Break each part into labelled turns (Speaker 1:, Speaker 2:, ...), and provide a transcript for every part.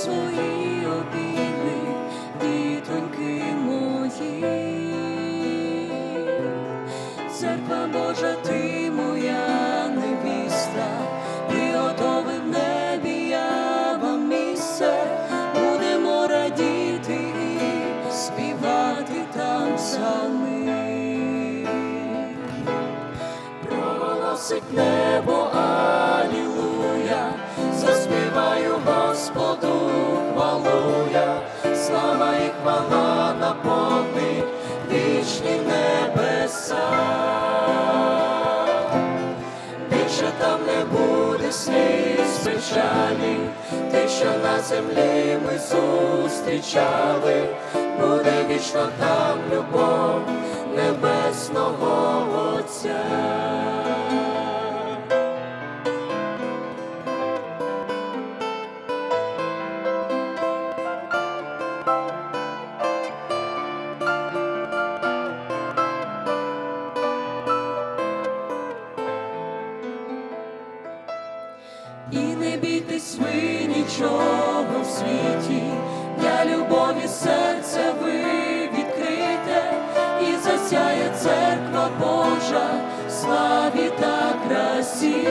Speaker 1: свої обійми, дітоньки мої, церква Божа ти моя невіста, приготовив небі я місце, будемо радіти, співати там псалми. проголосить небо. Заспіваю Господь. Хвала наповнить вічні небеса. Більше там не буде сліз печалі, те, що на землі ми зустрічали, буде вічно там любов небесного Отця. І не бійтесь ви нічого в світі, для любові серце ви відкрите, і засяє церква Божа, славі та красі.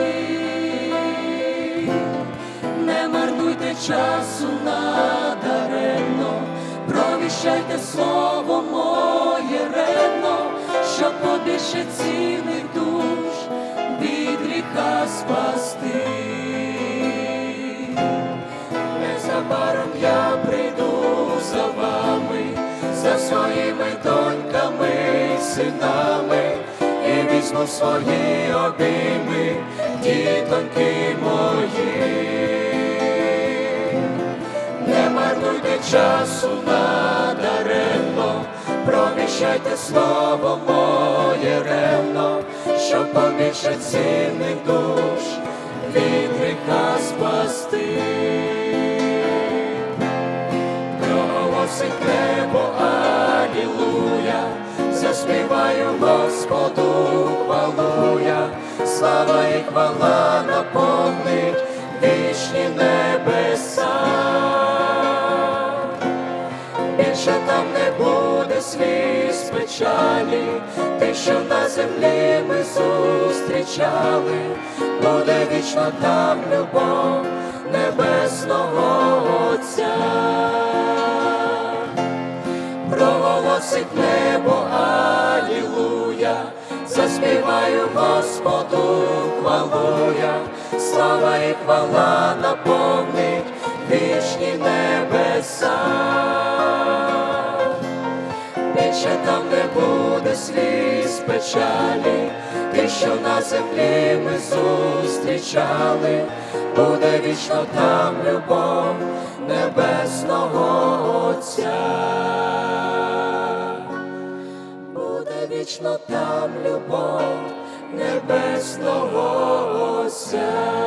Speaker 1: Не марнуйте часу надаремно, провіщайте слово моє ревно, щоб побільше цінних душ від гріха спасти. Синами, і візьму свої обійми, дітоньки мої. Не марнуйте часу надаремно, провіщайте слово моє ревно, щоб побільше цінних душ від гріха спасти. Проголосить небо, алілуя, заспіваю Господу, хвалу я, слава і хвала наповнить вічні небеса. Більше там не буде сліз печалі, те, що на землі ми зустрічали, буде вічно там любов небесного Отця. Проголосить небо, заспіваю Господу, хвалу я, слава і хвала наповнить вічні небеса. Більше там не буде сліз печалі, те, що на землі ми зустрічали, буде вічно там любов небесного вічно там любов небесного Отця.